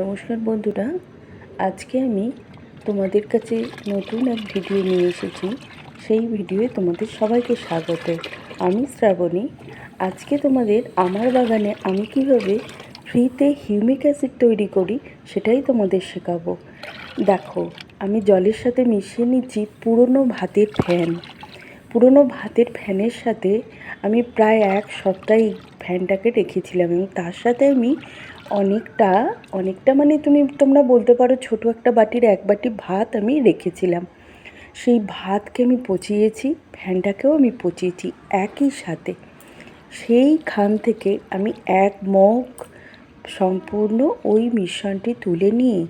নমস্কার বন্ধুরা, আজকে আমি তোমাদের কাছে নতুন এক ভিডিও নিয়ে এসেছি। সেই ভিডিওয়ে তোমাদের সবাইকে স্বাগত। আমি শ্রাবণী। আজকে তোমাদের আমার বাগানে আমি কীভাবে ফ্রিতে হিউমিক অ্যাসিড তৈরি করি সেটাই তোমাদের শেখাবো। দেখো, আমি জলের সাথে মিশিয়ে নিচ্ছি পুরনো ভাতের ফ্যান। পুরনো ভাতের ফ্যানের সাথে আমি প্রায় এক সপ্তাহ ফ্যানটাকে রেখেছিলাম এবং তার সাথে আমি অনেকটা অনেকটা মানে তুমি, তোমরা বলতে পারো ছোট একটা বাটির এক বাটি ভাত আমি রেখেছিলাম। সেই ভাতকে আমি পচিয়েছি ফ্যানটাকেও আমি পচিয়েছি একই সাথে। সেইখান থেকে আমি এক মগ সম্পূর্ণ ওই মিশ্রণটি তুলে নিয়ে,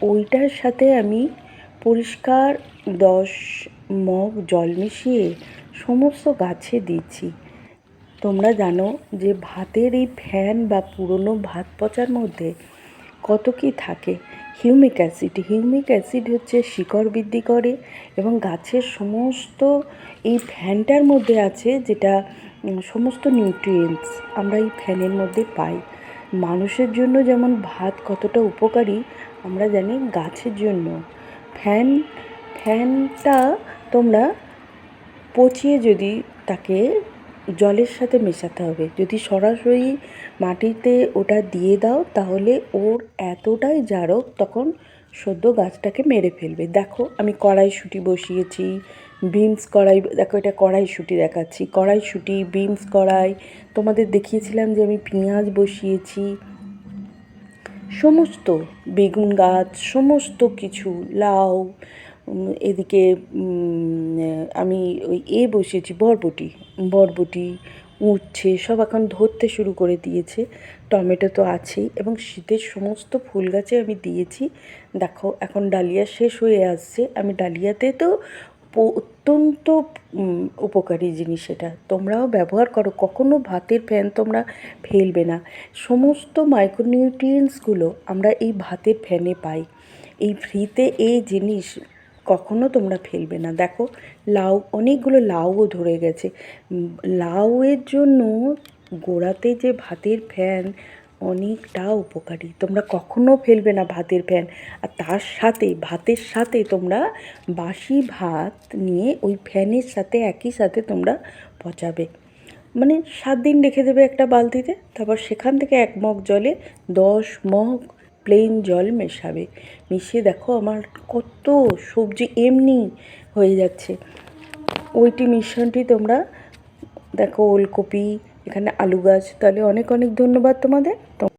ওইটার সাথে আমি পরিষ্কার দশ মগ জল মিশিয়ে সমস্ত গাছে দিচ্ছি তোমরা জানো যে ভাতের এই ফ্যান বা পুরনো ভাত পচার মধ্যে কত কী থাকে? Humic acid. হিউমিক অ্যাসিড হচ্ছে শিকড় বৃদ্ধি করে এবং গাছের সমস্ত এই ফ্যানটার মধ্যে আছে যেটা সমস্ত নিউট্রিয়েন্টস আমরা এই ফ্যানের মধ্যে পাই। মানুষের জন্য যেমন ভাত কতটা উপকারী, আমরা জানি গাছের জন্য। ফ্যান, ফ্যানটা তোমরা পচিয়ে যদি তাকে জলের সাথে মেশাতে হবে। যদি সরাসরি মাটিতে ওটা দিয়ে দাও, তাহলে ওর এতটাই জারক তখন সদ্য গাছটাকে মেরে ফেলবে। দেখো, আমি কড়াইশুঁটি বসিয়েছি, বিনস কড়াই, দেখো এটা কড়াইশুঁটি দেখাচ্ছি। কড়াইশুঁটি, বিনস কড়াই, তোমাদের দেখিয়েছিলাম যে আমি পেঁয়াজ বসিয়েছি। সমস্ত বেগুন গাছ, সমস্ত কিছু, লাউ এদিকে আমি ওই এ বসিয়েছি, বরবটি। বরবটি উঠছে, সব এখন ধরতে শুরু করে দিয়েছে। টমেটো তো আছেই এবং শীতের সমস্ত ফুল গাছে আমি দিয়েছি। দেখো, এখন ডালিয়া শেষ হয়ে আসছে। আমি ডালিয়াতে তো অত্যন্ত উপকারী জিনিস এটা। তোমরাও ব্যবহার করো। কখনো ভাতের ফ্যান তোমরা ফেলবে না। সমস্ত মাইক্রোনিউট্রিয়েন্টসগুলো আমরা এই ভাতের ফ্যানে পাই। এই ফ্রিতে এই জিনিস কখনো তোমরা ফেলবে না। দেখো, লাউ, অনেকগুলো লাউও ধরে গেছে। লাউয়ের জন্য গোড়াতে যে ভাতের ফ্যান অনেকটা উপকারী। তোমরা কখনো ফেলবে না ভাতের ফ্যান। আর তার সাথে, ভাতের সাথে তোমরা বাসি ভাত নিয়ে ওই ফ্যানের সাথে, একই সাথে তোমরা পচাবে। মানে সাত দিন রেখে দেবে একটা বালতিতে, তারপর সেখান থেকে এক মগ জলে দশ মগ প্লেন জল মেশাবে। মিশিয়ে দেখো আমার কত সবজি এমনি হয়ে যাচ্ছে। ওইটি মিশ্রণটি তোমরা দেখো ওলকপি, এখানে আলু গাছ, তাহলে অনেক অনেক ধন্যবাদ তোমাদের।